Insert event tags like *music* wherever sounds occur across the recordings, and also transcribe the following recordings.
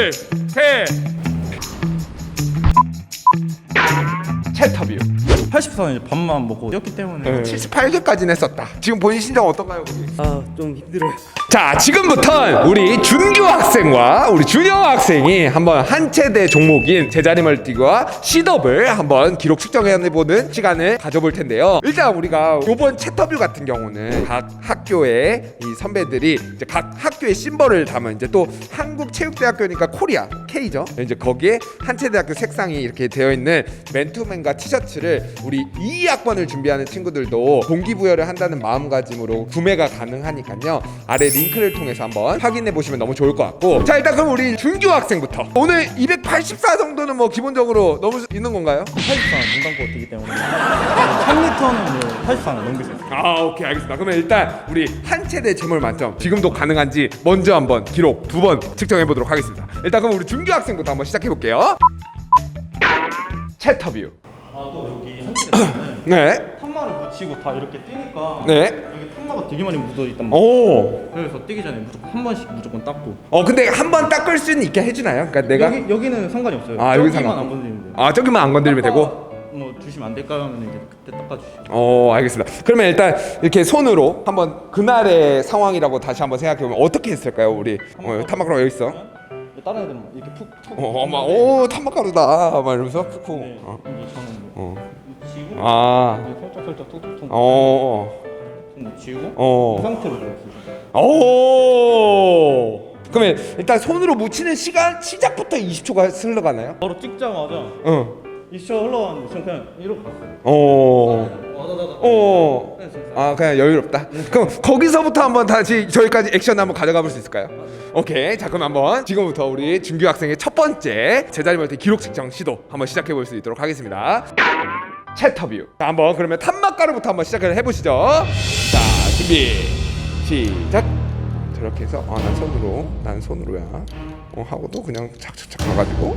둘, 셋. 채터뷰 84는 이제 밥만 먹고 뛰었기 때문에 78개까지는 했었다 지금 본인 신장 어떤가요? 거기? 아 좀 힘들어요. 자 지금부터 우리 준규 학생과 우리 준영 학생이 한번 한 체대 종목인 제자리 멀티와 시덥을 한번 기록 측정해보는 시간을 가져볼 텐데요. 일단 우리가 이번 채터뷰 같은 경우는 각 학교의 이 선배들이 이제 각 학교의 심벌을 담은 이제 또 한국체육대학교니까 코리아 K죠. 이제 거기에 한체대학교 색상이 이렇게 되어 있는 맨투맨과 티셔츠를 우리 2 학번을 준비하는 친구들도 동기부여를 한다는 마음가짐으로 구매가 가능하니까요. 아래 링크를 통해서 한번 확인해 보시면 너무 좋을 것 같고. 자 일단 그럼 우리 준규 학생부터. 오늘 284 정도는 뭐 기본적으로 넘을 수 있는 건가요? 84는 눈 감고 뛰기 때문에. 3m는 뭐 84는 넘길 수 있어요. 아 오케이 알겠습니다. 그러면 일단 우리 한 체대 재물 만점 지금도 가능한지 먼저 한번 기록 두 번 측정해 보도록 하겠습니다. 일단 그럼 우리 준규 학생부터 한번 시작해 볼게요. 채터뷰. 아또 여기 한치대는 *clears throat* 네 붙이고 다 이렇게 뛰니까 네. 여기 탄마가 되게 많이 묻어 있단 말이에요 오. 그래서 뛰기 전에 무조건 한 번씩 무조건 닦고 어 근데 한 번 닦을 수는 있게 해주나요? 그러니까 내가 여기, 여기는 상관이 없어요 아, 여기 여기만 상관- 안 건드리면 돼요 아 저기만 안 건드리면 되고. 뭐 주시면 안 될까요? 하면 이제 그때 닦아주시고 어 알겠습니다. 그러면 일단 이렇게 손으로 한번 그날의 상황이라고 다시 한번 생각해 보면 어떻게 했을까요, 우리? 어, 타마가루 여기 있어. 다른 애들은 막 이렇게 푹 쳐. 어, 막, 오 타마가루다. 막 이러면서 푹푹. 네. 어. 이제 저는 뭐 어. 묻히고 아. 살짝 살짝 톡톡톡 어. 좀 묻히고 어. 이 상태로 좀 쓰죠. 오. 그러면 일단 손으로 묻히는 시간 시작부터 20초가 흘러가나요? 바로 찍자마자 어. 20초 흘러가는데 저는 그냥 이러고 갔어요. 어. 어. 그냥 진짜. 아 그냥 여유롭다. 그럼 거기서부터 한번 다시 저희까지 액션 한번 가져가 볼 수 있을까요? 오케이. 자 그럼 한번 지금부터 우리 준규 학생의 첫 번째 제자리 멀티 기록 측정 시도 한번 시작해 볼 수 있도록 하겠습니다. 채터뷰. 자 한번 그러면 탄막가루부터 한번 시작을 해보시죠. 자 준비 시작. 저렇게 해서 아난 손으로 난 손으로야. 어 하고도 그냥 착착착 가가지고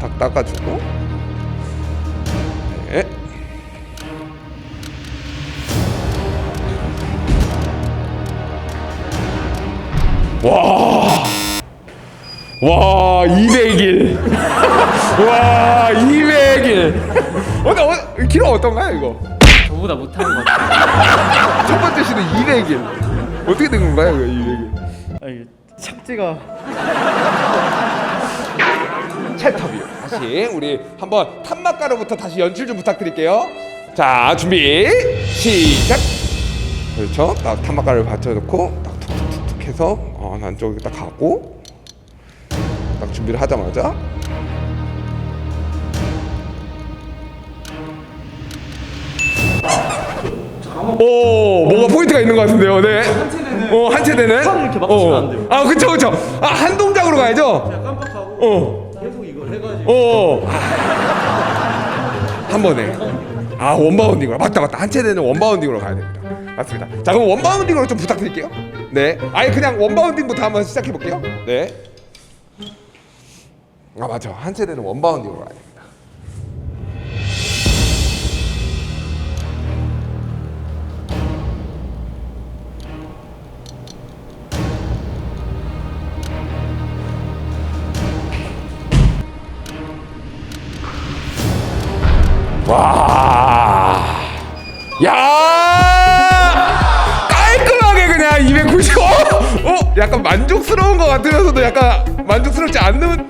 딱 닦아주고. 네. 와. 와, 200일. *laughs* 와, 200일. 어때, 어, 기록 어떤가요, 이거? 저보다 못하는 것 같아요. *laughs* 첫 번째 시도 200일. 어떻게 된 건가요, 이거 200일? 아 이게 착지가 *laughs* 채터뷰. 다시 우리 한번 탄막가루부터 다시 연출 좀 부탁드릴게요. 자, 준비. 시작. 그렇죠. 딱 탄막가루를 받쳐 놓고 딱 툭툭툭툭 해서 어, 난 저기 딱 가고 딱 준비를 하자마자 오, 뭔가 포인트가 있는 것 같은데요. 네. 어, 한 체대는 팔을 이렇게 막 치면 안 돼요. 아, 그쵸, 그쵸. 아, 한 동작으로 가야죠. 깜빡하고 어. 계속 이걸 해가지고 어. 한 번에. 아 원바운딩으로 맞다 맞다 한 체대는 원바운딩으로 가야 됩니다. 맞습니다. 자 그럼 원바운딩으로 좀 부탁드릴게요. 네. 아예 그냥 원바운딩부터 한번 시작해 볼게요. 네. 아 맞아 한 체대는 원바운딩으로 가야 됩니다. 와. 야! 약간 만족스러운 것 같으면서도 약간 만족스럽지 않는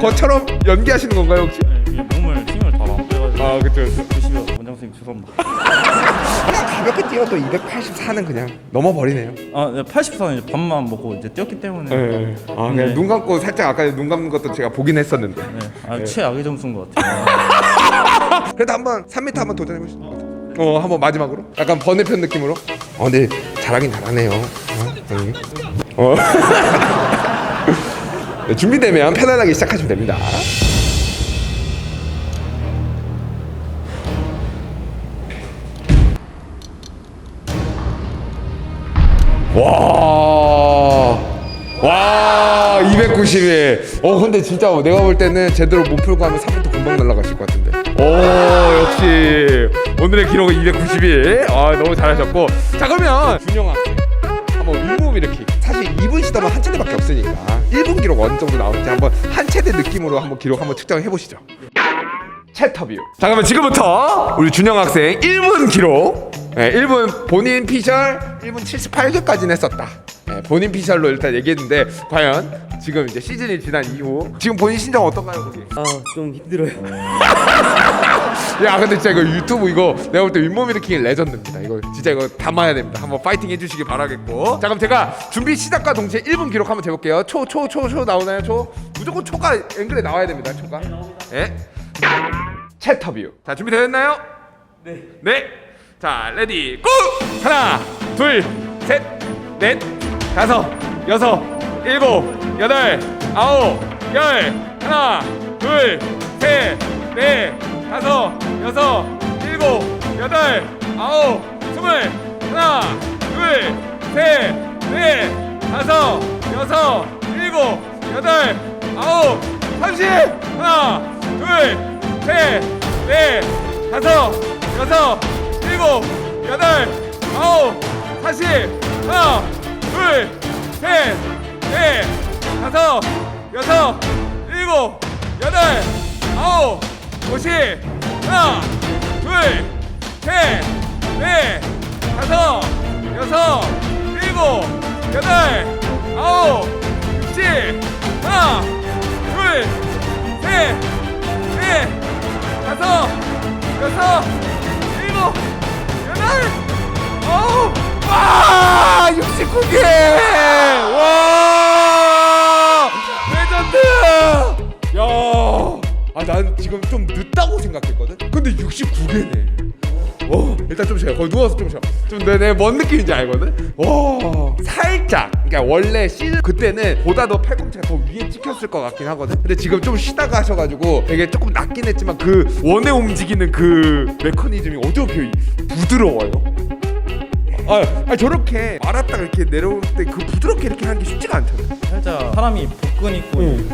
것처럼 연기하시는 건가요 혹시? 이게 몸을 힘을 다안 빼가지고 아 그쵸 그쵸. 보시면 원장 선생님 죄송합니다. 그냥 가볍게 뛰어도 284는 그냥 넘어버리네요. 아 84는 이제 밥만 먹고 이제 뛰었기 때문에 네. 아 그냥 네. 눈 감고 살짝 아까 눈 감는 것도 제가 보긴 했었는데. 네. 아 최악의 점수인 것 같아요. *laughs* 그래도 한번 3m 한번 도전해 보시죠. 어 한번 마지막으로 약간 번외편 느낌으로. 어 근데 잘하긴 잘하네요. 어. *laughs* 네, 준비되면 편안하게 시작하시면 됩니다. 와. 와, 291. 어, 근데 진짜 내가 볼 때는 제대로 못 풀고 하면 3m 금방 날아가실 것 같은데. 오, 역시 오늘의 기록은 291. 아, 너무 잘하셨고. 자, 그러면 준영 학 윗몸 일으키. 사실 2분 시도 시덤은 한 체대밖에 없으니까 1분 기록 어느 정도 나올지 한번 한 체대 느낌으로 한번 기록 한번 측정해 보시죠. 챗터뷰. 자 그러면 지금부터 우리 준영 학생 1분 기록. 네, 1분 본인 피셜 1분 78개까지는 했었다. 네, 본인 피셜로 일단 얘기했는데 과연 지금 이제 시즌이 지난 이후. 지금 본인 신장 어떤가요 거기? 아 좀 힘들어요. *laughs* 야 근데 진짜 이거 유튜브 이거 내가 볼 때 윗몸 일으키기 레전드입니다. 이거 진짜 이거 담아야 됩니다. 한번 파이팅 해주시기 바라겠고. 자 그럼 제가 준비 시작과 동시에 1분 기록 한번 재볼게요. 초 초 초 초 나오나요 초? 무조건 초가 앵글에 나와야 됩니다 초가. 네 챗터뷰. 자 준비되었나요? 네네자 레디 고! 하나 둘 셋 넷 다섯 여섯 일곱 여덟 아홉 열. 하나 둘 셋 넷 다섯 여섯 일곱 여덟 아홉 스물. 하나 둘 셋 넷 다섯 여섯 일곱 여덟 아홉 삼십. 하나 둘 셋 넷 다섯 여섯 일곱 여덟 아홉 사십. 하나 둘 셋 넷 다섯 여섯 일곱 여덟 아홉 오십. 하나 둘 셋 넷 다섯 여섯 일곱 여덟 아홉 육십 하나 둘 셋 넷 다섯 여섯 일곱 여덟 아홉. 와 69개 지금 좀 늦다고 생각했거든? 근데 69개네. 와 일단 좀 쉬어 거기 누워서 좀 쉬어. 좀 내내 뭔 느낌인지 알거든? 와 살짝. 그러니까 원래 시즌 그때는 보다 더 팔꿈치가 더 위에 찍혔을 것 같긴 하거든? 근데 지금 좀 쉬다가 하셔가지고 되게 조금 낮긴 했지만 그 원에 움직이는 그 메커니즘이 어떻게 부드러워요. 아, 아 저렇게 말았다가 이렇게 내려올 때 그 부드럽게 이렇게 하는 게 쉽지가 않잖아. 살짝 사람이 복근 있고 응.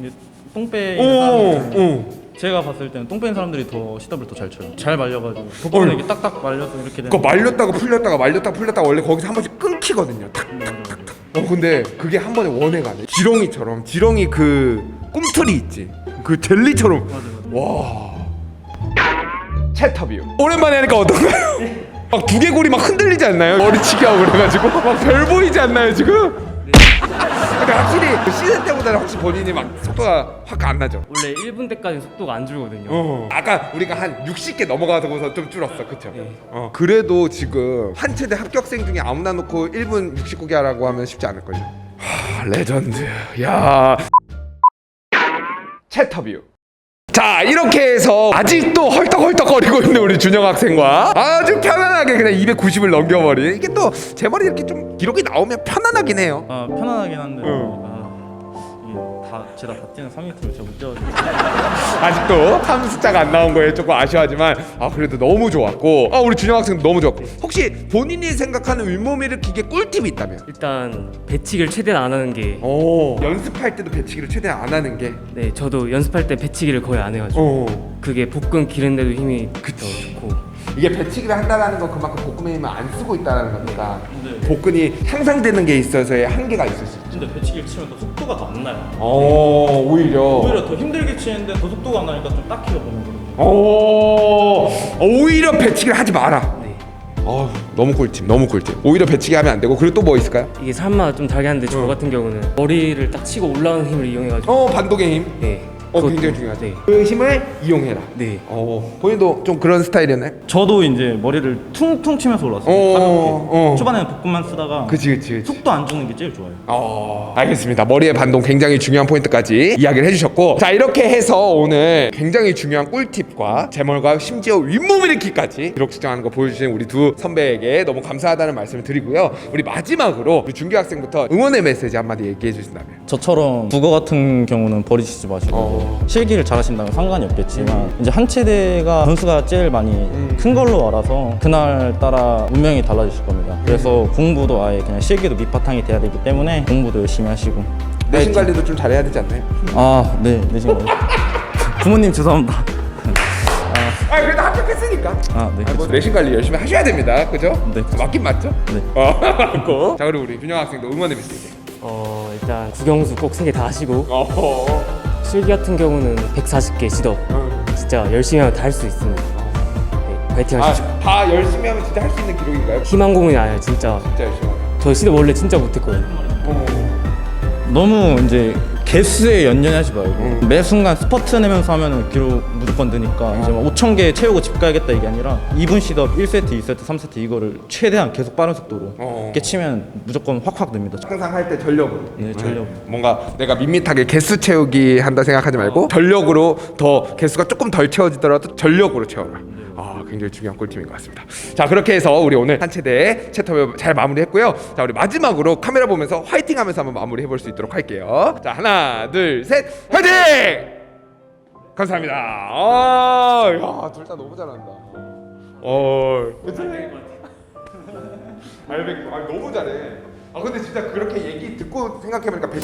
이제 똥배 있는 사람들 오, 제가 봤을 때는 똥 뺀 사람들이 더 시덥을 더 잘 쳐요. 잘 말려가지고 복근에 이렇게 딱딱 말려서 이렇게 되는. 그거 말렸다가 풀렸다가 말렸다가 풀렸다가 원래 거기서 한 번씩 끊기거든요. 탁탁탁탁. 어 근데 그게 한 번에 원에 가네. 지렁이처럼 지렁이 그 꿈틀이 있지. 그 젤리처럼. 와. 챗터뷰. 오랜만에 하니까 어떤가요? *laughs* 막 두개골이 막 흔들리지 않나요? 머리치기 하고 그래가지고 막 별 보이지 않나요 지금? 근데 확실히 그 시즌 때보다는 확실히 본인이 막 속도가 확 안 나죠. 원래 1분 때까지 속도가 안 줄거든요. 어. 아까 우리가 한 60개 넘어가고서 좀 줄었어, 그쵸? 네. 어. 그래도 지금 한 체대 합격생 중에 아무나 놓고 1분 69개 하라고 하면 쉽지 않을걸요. 하, 레전드. 야. 챗터뷰. 자 이렇게 해서 아직도 헐떡헐떡거리고 있는 우리 준영 학생과 아주 편안하게 그냥 290을 넘겨버린 이게 또 제 머리 이렇게 좀 기록이 나오면 편안하긴 해요. 아 편안하긴 한데. 응. 아 다 제가 다 뛰는 3m를 제가 못 뛰어가지고. 아직도 탐 숫자가 안 나온 거에 조금 아쉬워하지만 아 그래도 너무 좋았고 아 우리 준영 학생도 너무 좋았고 혹시 본인이 생각하는 윗몸 일으키기 꿀팁이 있다면 일단 배치기를 최대한 안 하는 게 오 연습할 때도 배치기를 최대한 안 하는 게 네, 저도 연습할 때 배치기를 거의 안 해가지고 어. 그게 복근 기른데도 힘이 그치. 더 좋고 이게 배치기를 한다는 건 그만큼 복근의 힘을 안 쓰고 있다는 거니까 네. 복근이 향상되는 게 있어서의 한계가 있을 수 근데 배치기를 치면 더 속도가 더 안 나요. 어 오히려 오히려 더 힘들게 치는데 더 속도가 안 나니까 좀 딱히가 보는 거거든요. 오 오히려 배치기를 하지 마라 네. 어 너무 꿀팁 너무 꿀팁 오히려 배치기 하면 안 되고 그리고 또 뭐 있을까요? 이게 사람마다 좀 다르게 하는데 저 어. 같은 경우는 머리를 딱 치고 올라오는 힘을 이용해가지고 어 반동의 힘 네. 어 그것도- 굉장히 중요하지. 네. 그 힘을 이용해라. 네. 어 본인도 좀 그런 스타일이었나요? 저도 이제 머리를 퉁퉁 치면서 올랐어요. 어, 가볍게. 어. 초반에는 복근만 쓰다가 그치 그치 그치. 속도 안 주는 게 제일 좋아요. 어 알겠습니다. 머리의 반동 굉장히 중요한 포인트까지 이야기를 해주셨고 자 이렇게 해서 오늘 굉장히 중요한 꿀팁과 제멀과 심지어 윗몸 일으키까지 기록 측정하는 거 보여주신 우리 두 선배에게 너무 감사하다는 말씀을 드리고요. 우리 마지막으로 우리 준규 학생부터 응원의 메시지 한마디 얘기해 주신다면. 저처럼 국어 같은 경우는 버리시지 마시고 어. 실기를 잘하신다면 상관이 없겠지만 이제 한 체대가 변수가 제일 많이 큰 걸로 알아서 그날 따라 운명이 달라지실 겁니다. 그래서 공부도 아예 그냥 실기도 밑바탕이 돼야 되기 때문에 공부도 열심히 하시고 내신 관리도 좀 잘해야 되지 않나요? 아, 네, 내신 거. *laughs* 부모님 죄송합니다. 아 그래도 합격했으니까. 아, 네. 아, 뭐 그렇죠. 내신 관리 열심히 하셔야 됩니다. 그죠? 네. 맞긴 맞죠? 네. 어, *laughs* 맞고. 자 그리고 우리 준영 학생도 응원의 메시지. 일단 국영수 꼭 세 개 다 하시고 어허. 실기 같은 경우는 140개 시도 진짜 열심히 하면 다 할 수 있습니다. 네, 파이팅 아, 하십시오. 다 열심히 하면 진짜 할 수 있는 기록인가요? 희망 고문이 아니라 진짜 진짜 열심히 하면. 저 시도 원래 진짜 못했거든요. 너무 이제 개수에 연연하지 말고 음. 매 순간 스퍼트 내면서 하면은 기록 무조건 드니까 이제 막 5천 개 채우고 집 가야겠다 이게 아니라 2분 시덥 1세트, 2세트, 3세트 이거를 최대한 계속 빠른 속도로 어. 이렇게 치면 무조건 확확 듭니다. 항상 할 때 전력으로. 네, 전력. 뭔가 내가 밋밋하게 개수 채우기 한다 생각하지 말고 전력으로 더 개수가 조금 덜 채워지더라도 전력으로 채워라. 아, 굉장히 중요한 꿀팁인 것 같습니다. 자, 그렇게 해서 우리 오늘 한 체대 채터뷰 잘 마무리했고요. 자, 우리 마지막으로 카메라 보면서 화이팅 하면서 한번 마무리해 볼 수 있도록 할게요. 자, 하나, 둘, 셋, 화이팅! 감사합니다. 아, 야, 둘 다 너무 잘한다. 어. 알백, 아 너무 잘해. 아 근데 진짜 그렇게 얘기 듣고 생각해보니까 배...